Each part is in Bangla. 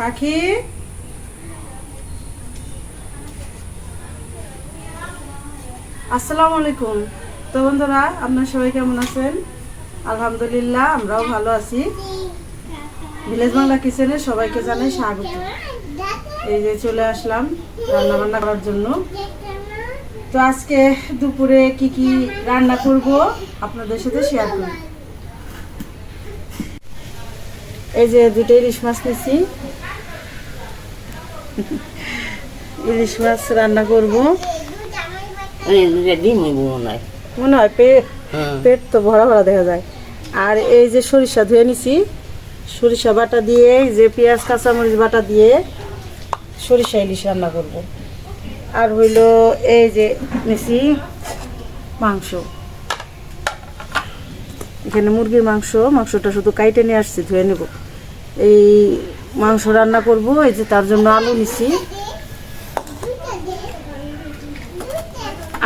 পাখি? আসসালামু আলাইকুম। তো বন্ধুরা, আপনার সবাই কেমন আছেন? আলহামদুলিল্লাহ, আমরাও ভালো আছি। ভিলেজ বাংলা কিচেনে সবাইকে জানাই স্বাগত। এই যে চলে আসলাম রান্না বান্না করার জন্য। তো আজকে দুপুরে কি কি রান্না করব আপনাদের সাথে শেয়ার করব এই যে দুটো ইলিশ মাছ নিছি। ইলিশ মাছ রান্না করব। মনে হয়। মনে হয় পেট পেট তো ভরা ভরা দেখা যায়। আর এই যে সরিষা ধুয়ে নিছি। সরিষা বাটা দিয়ে যে পেঁয়াজ কাঁচামরিচ বাটা দিয়ে সরিষা ইলিশ রান্না করব। আর হইল এই যে নিছি মাংস। এখানে মুরগির মাংস মাংসটা শুধু কাইটে নিয়ে আসছি ধুয়ে নেব। এই মাংস রান্না করব, এই যে তার জন্য আলু নিছি।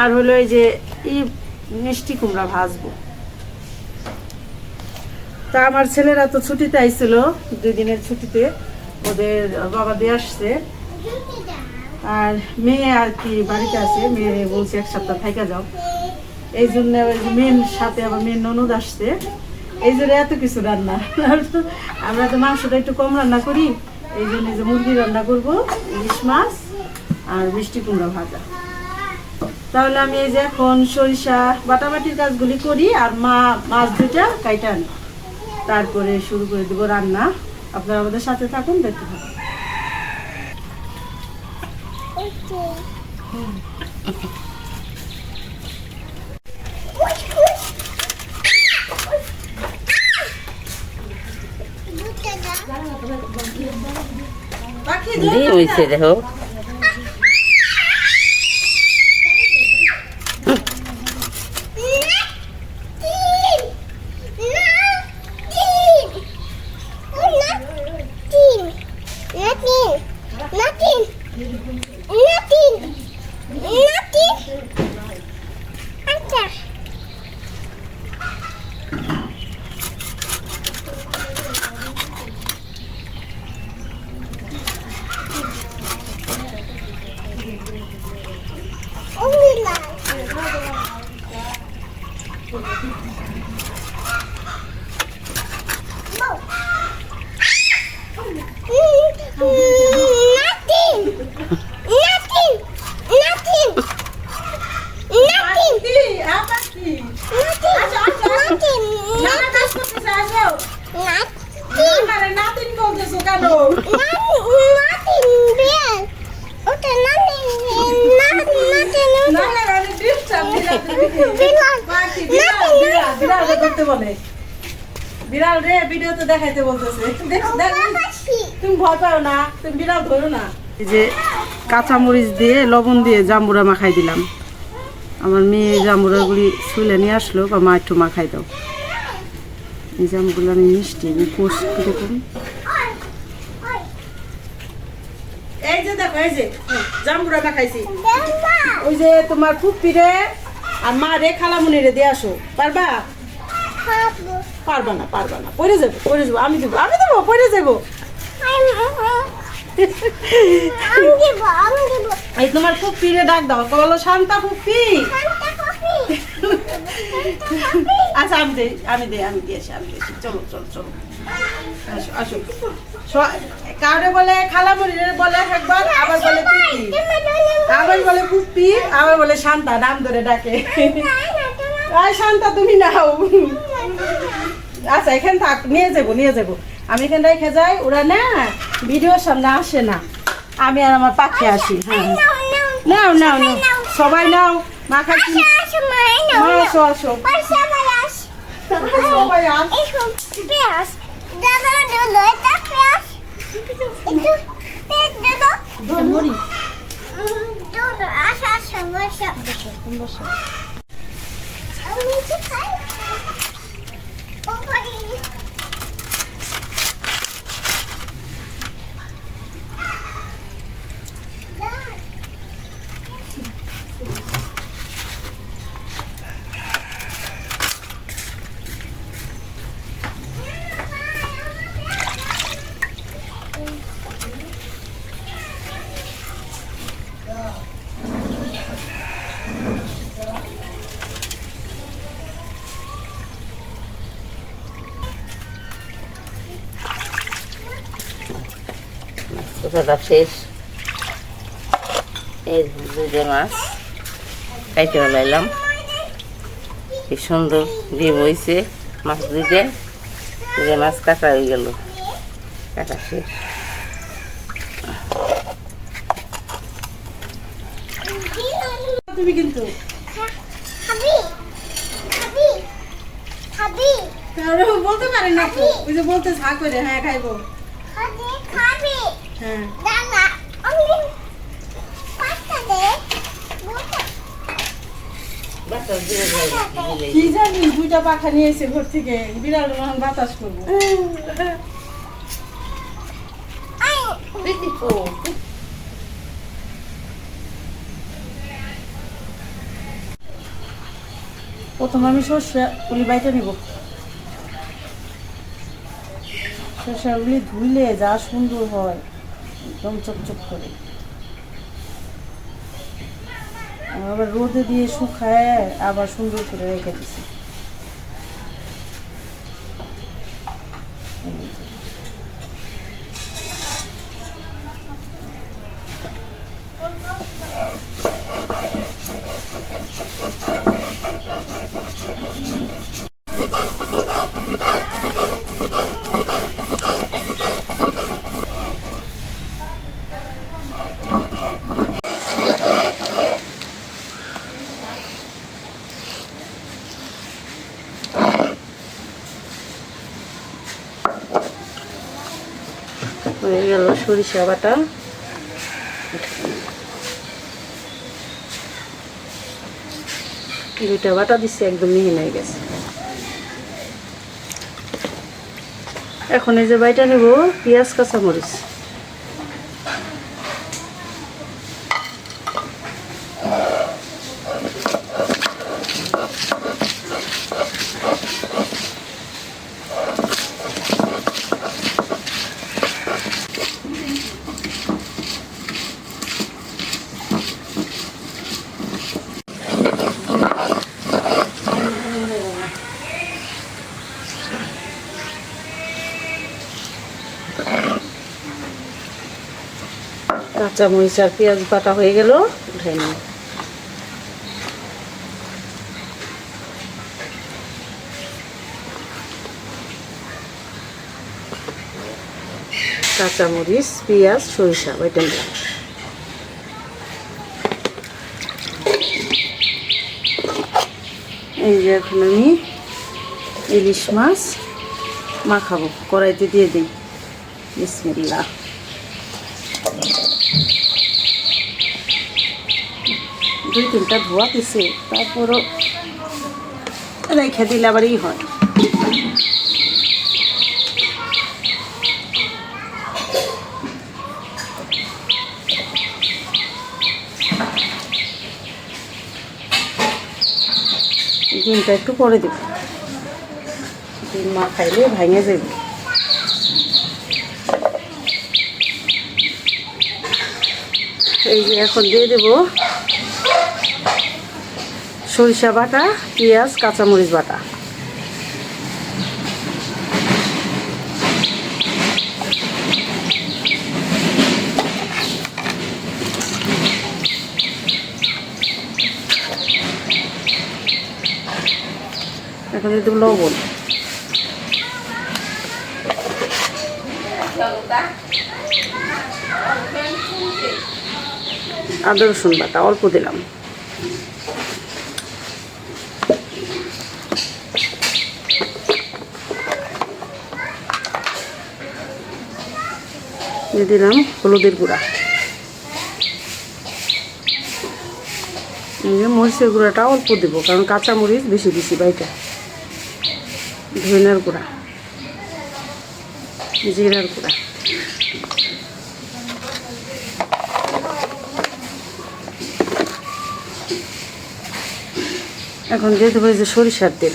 আর হলো এই যে ই মিষ্টি কুমড়া ভাজবো। তা আমার ছেলেরা তো ছুটিতে আইছিল, দুই দিনের ছুটিতে। ওদের বাবা দিয়ে আসছে। আর মেয়ে আর কি বাড়িতে আছে, মেয়ে বলছে, এক সপ্তাহ থাইকা যাও। এই জন্য মেয়ের সাথে আবার মেয়ের ননদ আসছে। এই জন্য এত কিছু রান্না। আমরা তো মাংসটা একটু কম রান্না করি এই জন্য যে মুরগি রান্না করব ইলিশ মাছ আর মিষ্টি কুমড়া ভাজা। তাহলে আমি এই যে এখন সরিষা বাটাবাটির কাজগুলি করি আর মা মাছ দুটা কাইটা আনি তারপরে শুরু করে দেবো রান্না। আপনারা আমাদের সাথে থাকুন দেখতে থাকুন। ডিম হইছে দেখো। বিড়াল রে ভিডিওতে দেখাইতে বলতেছে তুমি ভয় পাও না তুমি বিড়াল ধরো না এই যে কাঁচামরিচ দিয়ে লবণ দিয়ে জাম্বুরা মাখাই দিলাম আমার মেয়ে জাম্বুরাগুলি ছুলে নিয়ে আসলো বা মা একটু মাখাই দাও এই জামগুলো আমি মিষ্টি কোষ কীরকম এই যে দেখো এই যে জাম্বুরা মাখাইছি ওই যে তোমার ফুপিরে আর মা রে খালামুনি রে দিয়ে আসো। পারবা? পারবা। না পারবা না। পড়ে যাবে পড়ে যাব। আমি দেবো আমি দেবো পড়ে যাব। এই তোমার ফুপ্পি রে ডাক দাও। বলো শান্তা ফুপ্পি আচ্ছা আমি দেই আমি দেই, আমি দিয়েছি আমি দিয়েছি। চলো চলো চলো। আসো বলে বলে একবার, আবার বলে আবার বলে আবার বলে শান্তা, নাম ধরে ডাকে। শান্তা, তুমি নাও। আচ্ছা এখানে থাক, নিয়ে যাব নিয়ে যাব। আমি এখানে রেখে যাই, ওরা না, ভিডিওর সামনে আসে না। আমি আর আমার পাখি আসি হ্যাঁ। নাও নাও নাও। সবাই নাও মা খাচ্ছি মা smaan nou sma so so pas sma lash papa ja ik wil super daar willen doen dat ja ik doe dit doe mori doe as sma so sma so kom dan zo oh papi কষাটা শেষ। এই দুটো মাছ খাইতে লাইলাম কি সুন্দর ডিম হয়েছে মাছ দুইটা দুটো মাছ কাটা হয়ে গেল। কাটা শেষ। তুমি কিন্তু। বলতে পারে না ওই যে বলতে ঝা করে হ্যাঁ খাইবো। হ্যাঁ কি জানি দুইটা পাখা নিয়ে এসে ঘর থেকে বিড়াল যখন বাতাস করব। প্রথম আমি সর্ষে পুলি বাইতে নিব। উলি ধুইলে যা সুন্দর হয়। একদম চকচক করে। আবার রোদে দিয়ে শুকায় আবার সুন্দর করে রেখে দিছি হয়ে গেল সরিষা বাটা। দুইটা বাটা দিচ্ছি একদম মিহি হয়ে গেছে। এখন এই যে বাইটা নেব, পেঁয়াজ, কাঁচামরিচ। কাঁচামরিচ আর পেঁয়াজ বাটা হয়ে গেল, উঠে নিই। কাঁচামরিচ পেঁয়াজ, সরিষা বাইটা নিলাম। এই যে এখন আমি ইলিশ মাছ মাখাবো, কড়াইতে দিয়ে দিই। বিসমিল্লাহ। দুই তিনটা ধোয়া পিছে তারপরও রেখে দিলে আবার ই হয়। ডিমটা একটু পরে দেব। ডিম মা খাইলে ভেঙে যাবে এই যে এখন দিয়ে দেব সরিষা বাটা পেঁয়াজ কাঁচামরিচ বাটা। এখন দিয়ে দেবো লবণ। আদা, রসুন বাটা, অল্প দিলাম। দিয়ে দিলাম হলুদের গুঁড়া। মরিচের গুঁড়াটা অল্প দেবো, কারণ কাঁচা মরিচ বেশি দিছি বাইটা। ধনিয়ার গুঁড়া, জিরার গুঁড়া। এখন দিয়ে দেবো যে সরিষার তেল।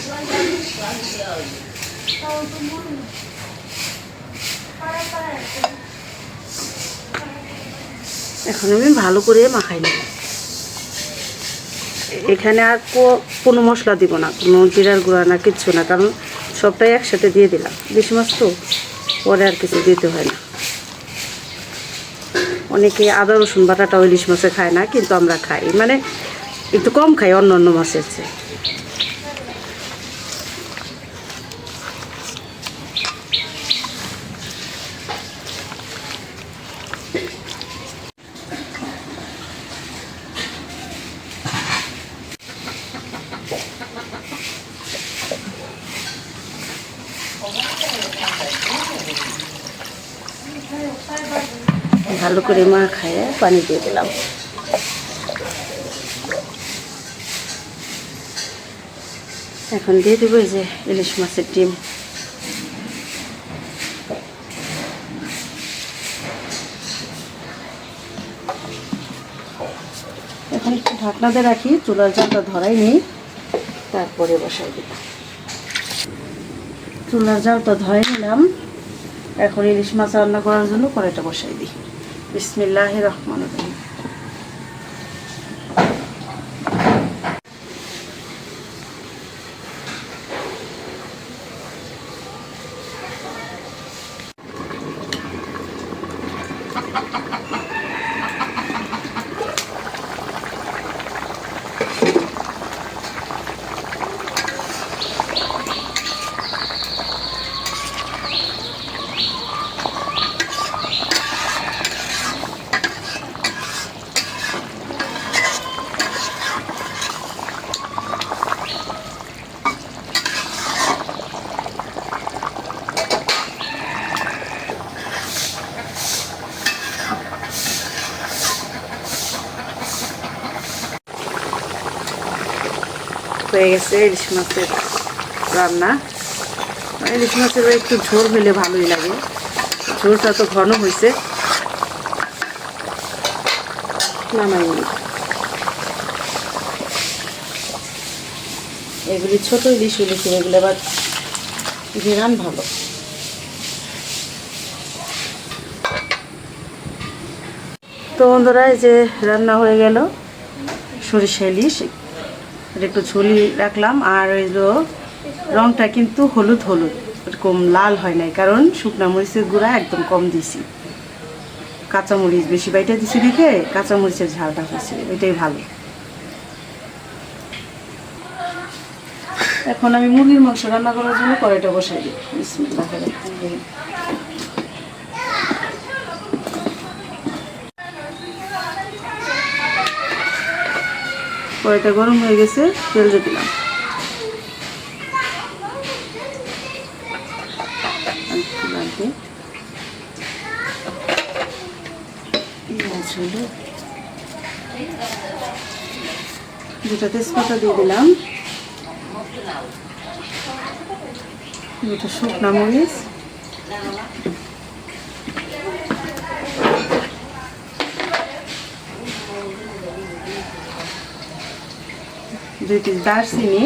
এখন আমি ভালো করে মাখাই নেব। এখানে আর কোনো মশলা দিব না, কোনো জিরার গুঁড়া না, কিচ্ছু না, কারণ সবটাই একসাথে দিয়ে দিলাম। বেশি মাছ তো পরে আর কিছু দিতে হয় না। অনেকে আদা রসুন বাটাটাও ইলিশ মাছে খায় না, কিন্তু আমরা খাই। মানে একটু কম খাই অন্য অন্য মাছের চেয়ে। ভালো করে মা খায় পানি দিয়ে দিলাম। এখন দিয়ে দেবো এই যে ইলিশ মাছের ডিম। এখন একটু ঢাকনাতে রাখি, চুলার জালটা ধরাই নেই তারপরে বসাই দিব চুলার জালটা ধরে নিলাম। এখন ইলিশ মাছ রান্না করার জন্য কড়াইটা বসাই দিই। বিসমিল্লাহ রহমান রহিম। হয়ে গেছে, ইলিশ মাছের রান্না। ইলিশ মাছের একটু ঝোল হলে ভালোই লাগে। ঝোলটা তো ঘন হয়েছে এগুলি ছোট ইলিশ ইলিশ, এগুলো আবার ঘেরান ভালো। তো বন্ধুরা, এই যে রান্না হয়ে গেল সরিষা ইলিশ। এটা একটু ঝুলি রাখলাম। আর যে রংটা কিন্তু হলুদ হলুদ, এরকম লাল হয় নাই, কারণ শুকনা মরিচের গুঁড়া একদম কম দিছি। কাঁচামরিচ বেশি বাইটা দিছি দেখে কাঁচামরিচের ঝালটা হয়েছে, এটাই ভালো। এখন আমি মুরগির মাংস রান্না করার জন্য কড়াইটা বসাই দিই। কড়াইটা গরম হয়ে গেছে তেল দিয়ে দিলাম। দুটা তেজপাতা দিয়ে দিলাম। দুটো শুকনা মরিচ। দুই পিস দারচিনি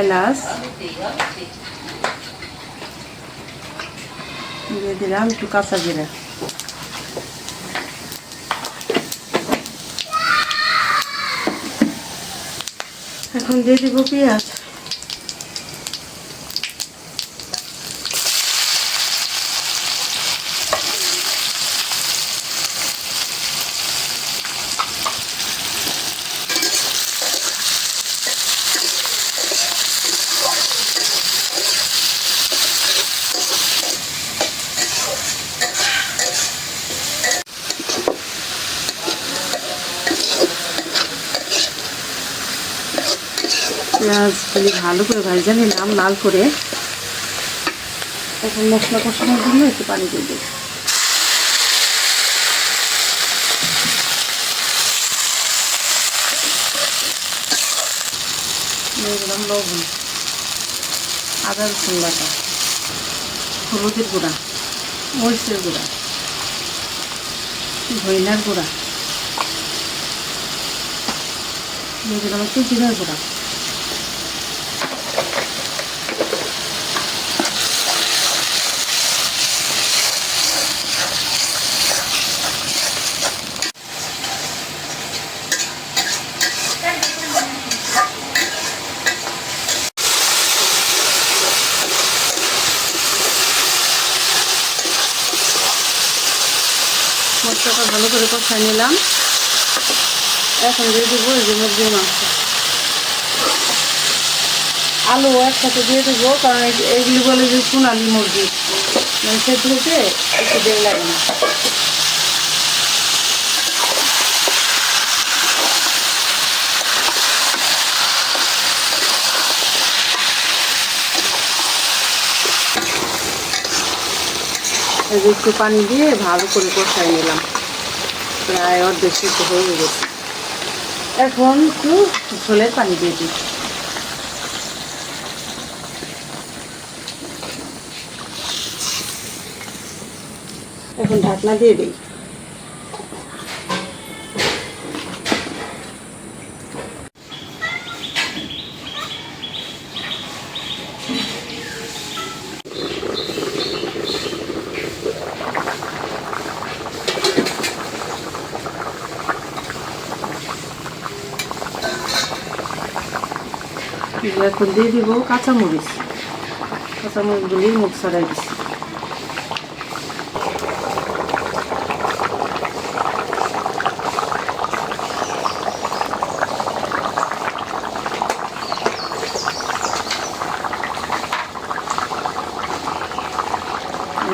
এলাচ দিয়ে দিলাম একটু কাঁচা জিরা এখন দিয়ে দিব পেঁয়াজ খালি ভালো করে ভাজা নিলাম, লাল করে। এখন মশলা কষানোর জন্য একটু পানি দিয়ে দিই। দিলাম লবণ, আদা রসুন বাটা, হলুদের গুঁড়া, মরিচের গুঁড়া ধইনার গুঁড়া, দিয়ে দিলাম একটু জিরার গুঁড়া। ভালো করে কষাই নিলাম। এখন দিয়ে দেবো এই যে মুরগির মাংস। আলু একসাথে দিয়ে দেবো, কারণ এই- এইগুলি বলে যে সোনালি মুরগি। মানে সেদ্ধ হতে একটু দেরি লাগে না। একটু পানি দিয়ে ভালো করে কষাই নিলাম। প্রায় অর্ধেক সিদ্ধ হয়ে গেছে। এখন একটু ঝোলের পানি দিয়ে দিই। এখন ঢাকনা দিয়ে দিই। এখন দিয়ে দিব কাঁচামরিচ কাঁচামরিচগুলি মুখ ছাড়াই দিচ্ছি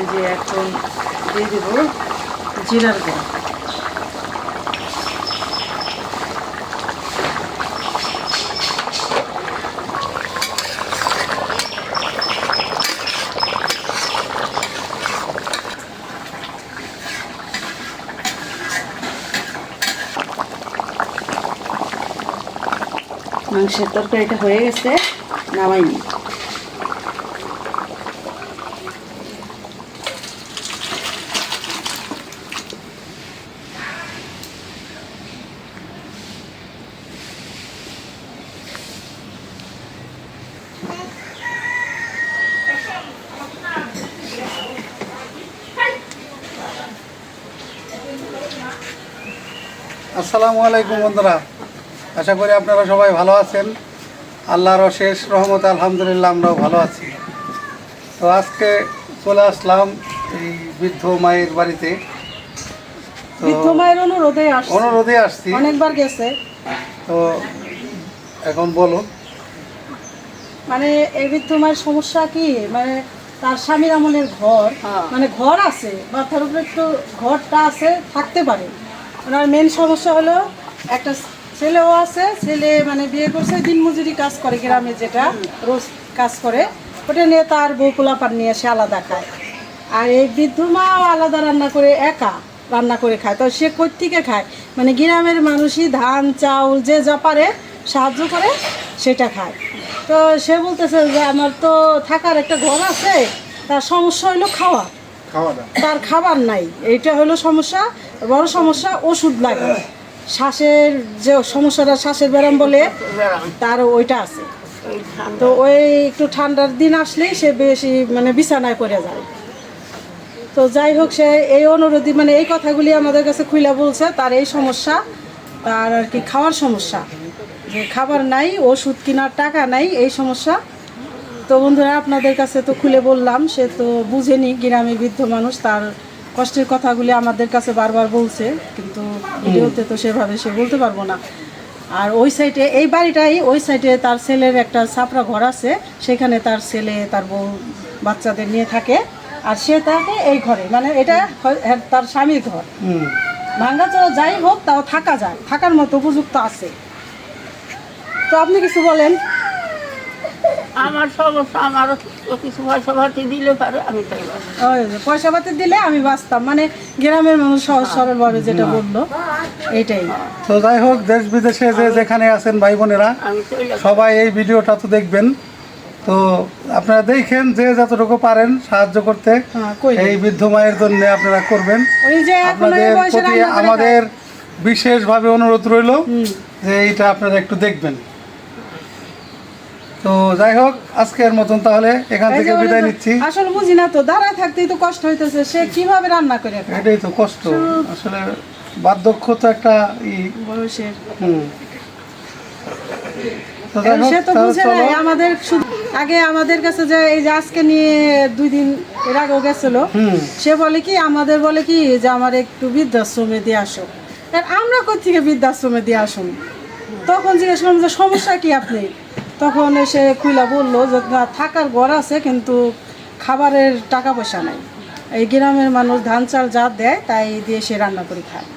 যে এখন দিয়ে দেব জিরার গুঁড়া মাংসের তরকারিটা হয়ে গেছে নামাইনি আসসালামু আলাইকুম বন্ধুরা। আশা করি আপনারা সবাই ভালো আছেন। আল্লাহর অশেষ রহমত আলহামদুলিল্লাহ আমরাও ভালো আছি। তো আজকে চলে আসলাম এই বৃদ্ধ মায়ের বাড়িতে। বৃদ্ধ মায়ের অনুরোধে অনুরোধে আসছি। অনেকবার গেছে। তো এখন বলো মানে এই বৃদ্ধ মায়ের সমস্যা কি? মানে তার স্বামীর আমলের ঘর হ্যাঁ। মানে ঘর আছে মাথার উপরে একটু ঘরটা আছে থাকতে পারে। ওনার মেন সমস্যা হলো একটা ছেলেও আছে ছেলে মানে বিয়ে করছে দিনমজুরি কাজ করে গ্রামে যেটা রোজ কাজ করে। ওটা নিয়ে তার বউ পোলাপান নিয়ে সে আলাদা খায়। আর এই বৃদ্ধ মাও আলাদা রান্না করে একা রান্না করে খায়। তো সে থেকে খায়? মানে গ্রামের মানুষই ধান চাউল যে যা পারে সাহায্য করে সেটা খায়। তো সে বলতেছে যে আমার তো থাকার একটা ঘর আছে তার সমস্যা হলো খাওয়া। খাওয়া তার খাবার নাই। এইটা হলো সমস্যা বড় সমস্যা ওষুধ লাগে। শ্বাসের যে সমস্যাটা, শ্বাসের ব্যায়াম বলে, তার ওইটা আছে। তো ওই একটু ঠান্ডার দিন আসলেই সে বেশি মানে বিছানায় পড়ে যায়। তো যাই হোক, সে এই অনুরোধী মানে এই কথাগুলি আমাদের কাছে খুলে বলছে, তার এই সমস্যা, তার আর কি খাওয়ার সমস্যা। যে খাবার নাই, ওষুধ কেনার টাকা নাই, এই সমস্যা। তো বন্ধুরা, আপনাদের কাছে তো খুলে বললাম, সে তো বুঝেনি, গ্রামে বৃদ্ধ মানুষ, তার কষ্টের কথাগুলি আমাদের কাছে বারবার বলছে কিন্তু ভিডিওতে তো সেভাবে সে বলতে পারব না। আর ওই সাইডে এই বাড়িটাই ওই সাইডে তার ছেলের একটা ছাপড়া ঘর আছে সেখানে তার ছেলে তার বউ বাচ্চাদের নিয়ে থাকে আর সে থাকে এই ঘরে। মানে এটা হয়- তার স্বামীর ঘর। ভাঙ্গাচোরা যাই হোক তাও থাকা যায়। থাকার মতো উপযুক্ত আছে। তো আপনি কিছু বলেন? আমার সমস্যা আমার কিছু পয়সা পাতি দিলে পারে আমি তাই পয়সা পাতি দিলে আমি বাঁচতাম। মানে গ্রামের মানুষ সহজ সরল ভাবে যেটা বলল এইটাই তো যাই হোক দেশ বিদেশে যে যেখানে আছেন ভাই বোনেরা সবাই এই ভিডিওটা তো দেখবেন। তো আপনারা দেখেন যে যতটুকু পারেন সাহায্য করতে হ্যাঁ এই বৃদ্ধ মায়ের জন্য আপনারা করবেন। আপনাদের প্রতি আমাদের বিশেষভাবে অনুরোধ রইল যে এইটা আপনারা একটু দেখবেন। তো যাই হোক আজকের মতন তাহলে এখান থেকে বিদায় নিচ্ছি। আসলে বুঝি না তো দাঁড়ায় থাকতেই তো কষ্ট হইতেছে সে কীভাবে রান্না করে এটাই তো কষ্ট। আসলে বার্ধক্য তো একটা ই। বয়সের। হুম। সে তো বুঝে নাই আমাদের আগে আমাদের কাছে যে এই যে আজকে নিয়ে দুই দিন এর আগেও গেছিল হুম। সে বলে কি আমাদের বলে কি যে আমার একটু বৃদ্ধাশ্রমে দিয়ে আসো। আর আমরা কোথেকে বৃদ্ধাশ্রমে দিয়ে আসুন? তখন জিজ্ঞেস করলাম যে সমস্যা কি আপনি? তখন এসে খুইলা বলল যে, না, থাকার ঘর আছে, কিন্তু খাবারের টাকা পয়সা নাই। এই গ্রামের মানুষ ধান, চাল যা দেয়, তাই দিয়ে সে রান্না করে খায়।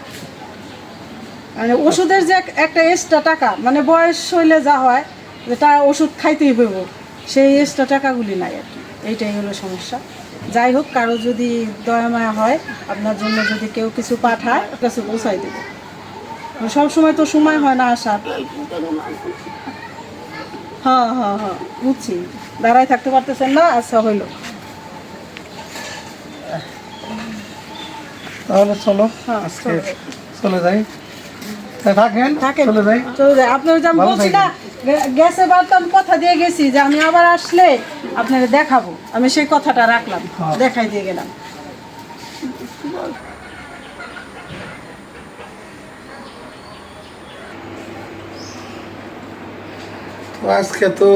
মানে ওষুধের যে একটা এক্সট্রা টাকা মানে বয়স হইলে যা হয়, যে যেটা ওষুধ খাইতেই হইব। সেই এক্সট্রা টাকাগুলি নাই আর কি। এইটাই হলো সমস্যা। যাই হোক, কারও যদি দয়া মায়া হয়, আপনার জন্য যদি কেউ কিছু পাঠায় কাছে পৌঁছাই দেবে। সব সময় তো সময় হয় না আসার। হ্যাঁ হ্যাঁ হ্যাঁ বুঝছি। দাঁড়াই থাকতে পারতেছেন না আচ্ছা হইল। তাহলে চলো হ্যাঁ, আজকে চলে। যাই। তা থাকেন? চলে যাই। চলে আপনার যে আমি বলছি না গে- গেছে বার তো আমি কথা দিয়ে গেছি যে আমি আবার আসলে আপনাকে দেখাবো। আমি সেই কথাটা রাখলাম। হ্যাঁ। দেখাই দিয়ে গেলাম। আজকে তো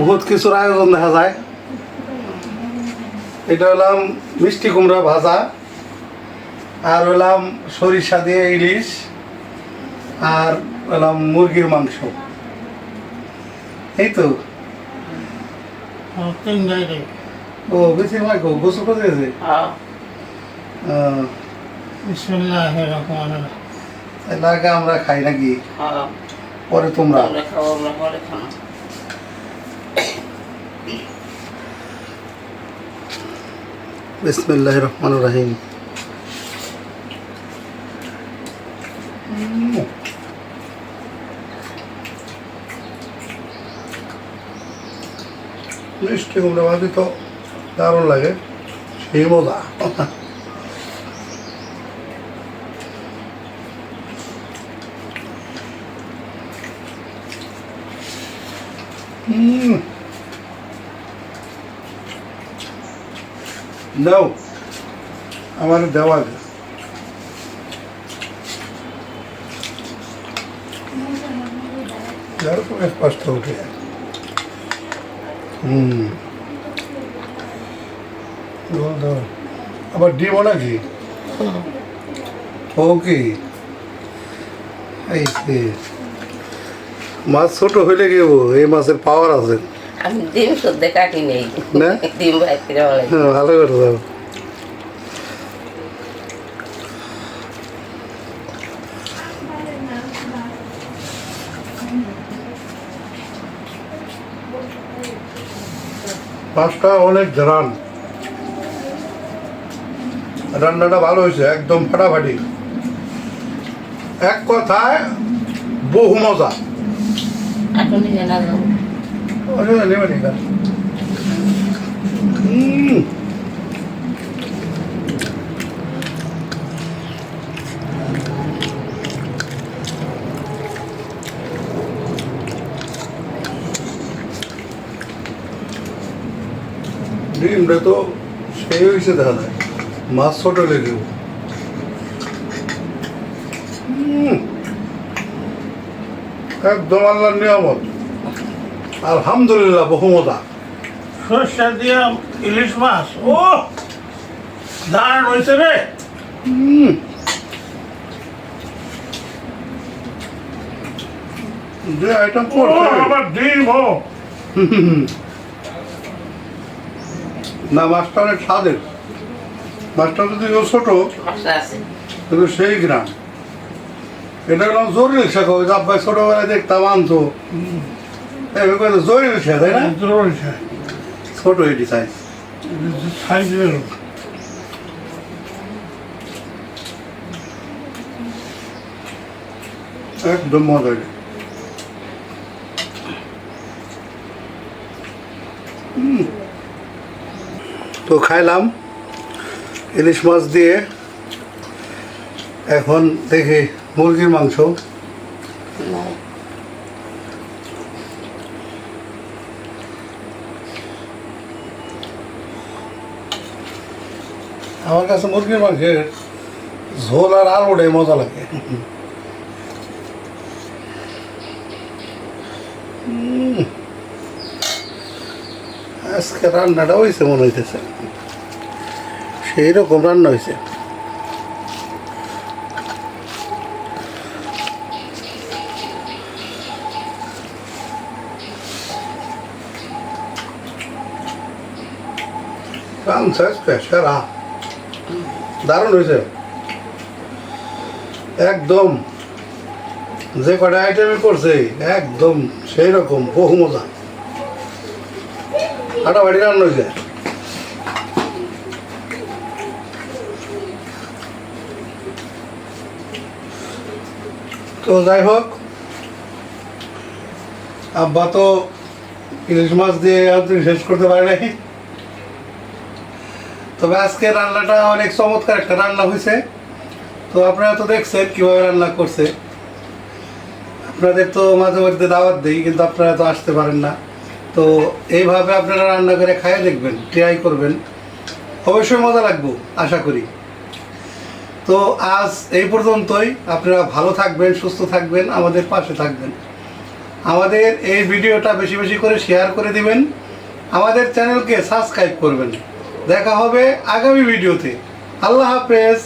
বহুত কিছুর আয়োজন দেখা যায়। এটা হলাম মিষ্টি কুমড়া ভাজা আর হলাম সরিষা দিয়ে ইলিশ আর হলাম মুরগির মাংস। এই তো। ও বেশি ভাই গো গোসল করে গেছে হ্যাঁ। তাহলে আগে আমরা খাই নাকি? হ্যাঁ। পরে তোমরা। বিসমিল্লাহ রহমান রাহিম। মিষ্টি কুমড়া ভাজি তো দারুণ লাগে সেই মজা হুম দাও আমার দেওয়া আছে এরকম স্পষ্ট উঠে যায় হুম দাও, দাও। আবার ডিমও নাকি ও কি এই যে। মাছ ছোট হইলে কি হব? এই মাছের পাওয়ার আছে আমি ডিম শুদ্ধ কাটি নেই। না? ডিম ভাই করে বলে হ্যাঁ, ভালো করে দাও। মাছটা অনেক ঝরান রান্নাটা ভালো হয়েছে একদম ফাটাফাটি। এক কথায় বহু মজা। ডিমটা তো সেই হয়েছে দেখা যায় মাছ ছোট হুম। একদম আল্লাহর নিয়ামত আলহামদুলিল্লাহ বহুমতা সর্ষা দিয়া ইলিশ মাছ ও! দাঁড় হয়েছে রে! যে আইটেম করছে আবার ডিম ও! না মাছটা অনেক স্বাদের। মাছটা যদি ছোট কিন্তু সেই গ্রাম। এটা জরুরি শেখা ওই আব্বাই ছোটবেলায় দেখতাম আনতো। জরুরি শেখা তাই না? রয়েছে ছোট এটি সাইজ সাইজের একদম মজা। তো খাইলাম ইলিশ মাছ দিয়ে। এখন দেখি মুরগির মাংস। আমার কাছে মুরগির মাংসের ঝোল আর আলুটাই মজা লাগে। আজকে রান্নাটা হয়েছে মনে হইতেছে। সেই রকম রান্না হয়েছে রান্না সেরা। দারুণ হয়েছে। একদম। যে কটা আইটেমে করছে, একদম সেই রকম বহু মজা। ফাটাফাটি রান্না হয়েছে। তো যাই হোক, আব্বা তো ইলিশ মাছ দিয়ে শেষ করতে পারে নাই। তবে আজকে রান্নাটা অনেক চমৎকার একটা রান্না হয়েছে। তো আপনারা তো দেখছেন কীভাবে রান্না করছে। আপনাদের তো মাঝে মধ্যে দাওয়াত দিই, কিন্তু আপনারা তো আসতে পারেন না। তো এইভাবে আপনারা রান্না করে খাইয়ে দেখবেন ট্রাই করবেন। অবশ্যই মজা লাগবো, আশা করি। তো আজ এই পর্যন্তই। আপনারা ভালো থাকবেন, সুস্থ থাকবেন, আমাদের পাশে থাকবেন। আমাদের এই ভিডিওটা বেশি বেশি করে শেয়ার করে দিবেন। আমাদের চ্যানেলকে সাবস্ক্রাইব করবেন। দেখা হবে আগামী ভিডিওতে। আল্লাহ হাফেজ।